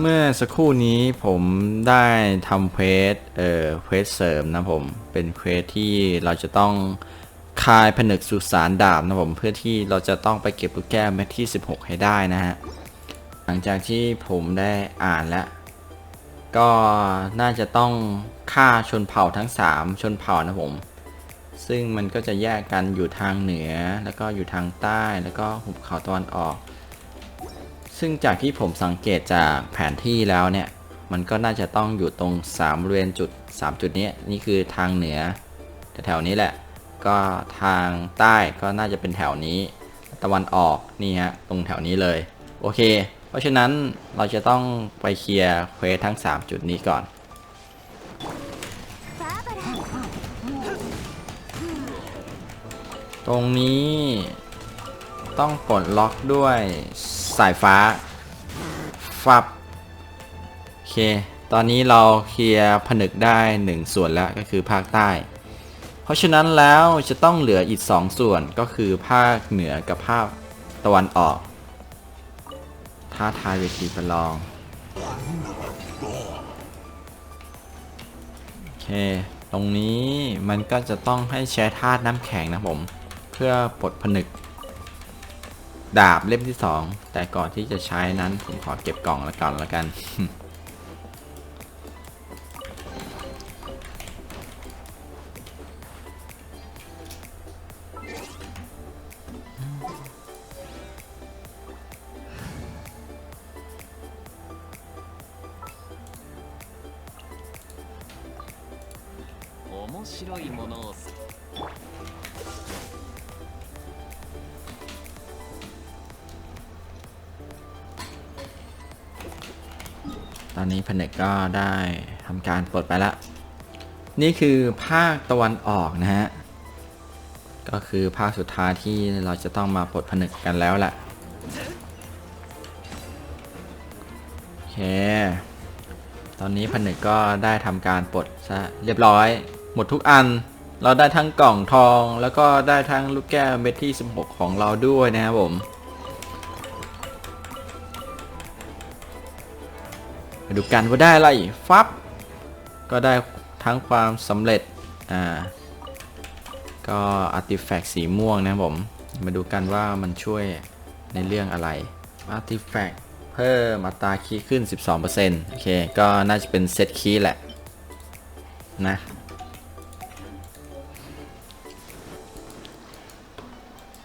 เมื่อสักครู่นี้ผมได้ทำเควสเอ่อเควสเสริมนะผม เป็นเควสที่เราจะต้องคายผนึกสุสานดาบนะผม เพื่อที่เราจะต้องไปเก็บลูกแก้วเม็ดที่ 16 ให้ได้นะฮะ หลังจากที่ผมได้อ่านแล้ว ก็น่าจะต้องฆ่าชนเผ่าทั้ง 3 ชนเผ่านะผม ซึ่งมันก็จะแยกกันอยู่ทางเหนือ แล้วก็อยู่ทางใต้ แล้วก็หุบเขาตะวันออก ซึ่งจากที่ผมสังเกตจากแผนที่แล้วเนี่ย มันก็น่าจะต้องอยู่ตรง3บริเวณจุด 3 จุดนี้นี่คือทางเหนือแถวๆนี้แหละ ก็ทางใต้ก็น่าจะเป็นแถวนี้ ตะวันออกนี่ฮะตรงแถวนี้เลย โอเค เพราะฉะนั้นเราจะต้องไปเคลียร์เควสทั้ง 3 จุดนี้ก่อนตรงนี้ต้องปลดล็อกด้วย สายฟ้าฟับโอเค ตอนนี้เราเคลียร์ผนึกได้หนึ่งส่วนแล้วก็คือภาคใต้ เพราะฉะนั้นแล้วจะต้องเหลืออีกสองส่วนก็คือภาคเหนือกับภาคตะวันออกท้าทายเวทีประลองโอเค ตรงนี้มันก็จะต้องให้ใช้ธาตุน้ำแข็งนะผม เพื่อปลดผนึก ดาบเล่มที่ 2 แต่ก่อนที่จะใช้นั้นผมขอเก็บกล่องแล้วก่อนแล้วกัน 面白いものを ตอนนี้ผนึกก็ได้ทำการปลดไปแล้ว นี่คือภาคตะวันออกนะฮะ ก็คือภาคสุดท้ายที่เราจะต้องมาปลดผนึกกันแล้วแหละโอเค ตอนนี้ผนึกก็ได้ทำการปลดซะเรียบร้อย หมดทุกอัน เราได้ทั้งกล่องทอง แล้วก็ได้ทั้งลูกแก้วเม็ดที่ 16 ของเราด้วยนะครับผม มาดูกันว่าได้อะไรฟับ ก็ได้ทั้งความสำเร็จ อ่า ก็อาร์ติแฟกต์สีม่วงนะผม มาดูกันว่ามันช่วยในเรื่องอะไรอาร์ติแฟกต์เพิ่มอัตราคีขึ้น 12%โอเค ก็น่าจะเป็นเซตคีแหละ นะ